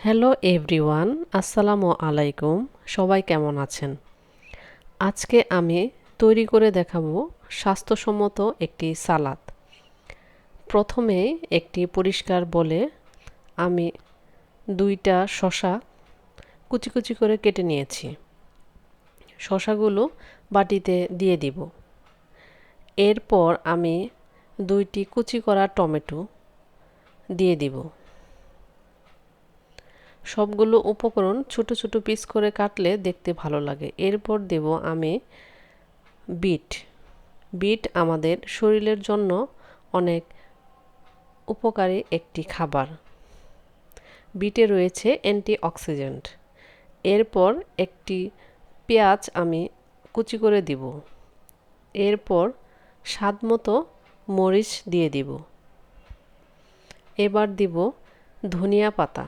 Hello everyone আসসালামু আলাইকুম সবাই কেমন আছেন? আজকে আমি তৈরি করে দেখাবো স্বাস্থ্যসম্মত একটি সালাদ। প্রথমে একটি পরিষ্কার বলে আমি দুইটা শশা কুচি কুচি করে কেটে নিয়েছি। শশাগুলো বাটিতে দিয়ে দিব। এরপর আমি দুইটি কুচি করা টমেটো দিয়ে দিব। সবগুলো উপকরণ ছোট ছোট পিস করে কাটলে দেখতে ভালো লাগে। এরপর দেব আমি বিট। বিট আমাদের শরীরের জন্য অনেক উপকারী একটি খাবার। বিটে রয়েছে অ্যান্টি অক্সিডেন্ট এরপর একটি পেঁয়াজ আমি কুচি করে দিব। এরপর স্বাদ মতো মরিচ দিয়ে দিব। এবার দিব ধনিয়া পাতা।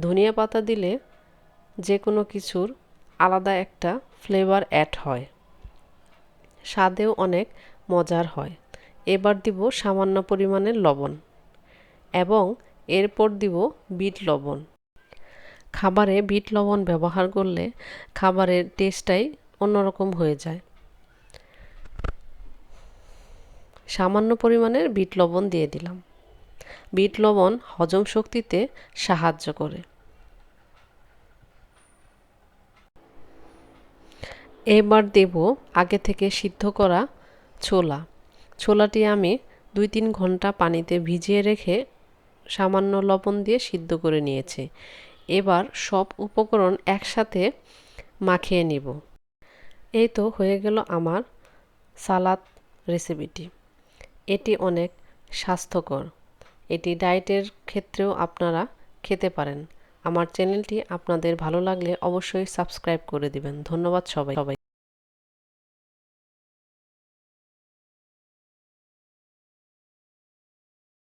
ধনিয়া পাতা দিলে যে কোনো কিছুর আলাদা একটা ফ্লেভার অ্যাড হয়। স্বাদেও অনেক মজার হয়। এবার দিব সামান্য পরিমাণের লবণ এবং এরপর দিব বিট লবণ। খাবারে বিট লবণ ব্যবহার করলে খাবারের টেস্টটাই অন্যরকম হয়ে যায়। সামান্য পরিমাণের বিট লবণ দিয়ে দিলাম। বিট লবণ হজম শক্তিতে সাহায্য করে। এবার দেব আগে থেকে সিদ্ধ করা ছোলা। ছোলাটি আমি দুই তিন ঘণ্টা পানিতে ভিজিয়ে রেখে সামান্য লবণ দিয়ে সিদ্ধ করে নিয়েছি। এবার সব উপকরণ একসাথে মাখিয়ে নিব। এই তো হয়ে গেল আমার সালাদ রেসিপিটি। এটি অনেক স্বাস্থ্যকর। এটি ডায়েটের ক্ষেত্রেও আপনারা খেতে পারেন। আমার চ্যানেলটি আপনাদের ভালো লাগলে অবশ্যই সাবস্ক্রাইব করে দিবেন। ধন্যবাদ সবাই। সবাই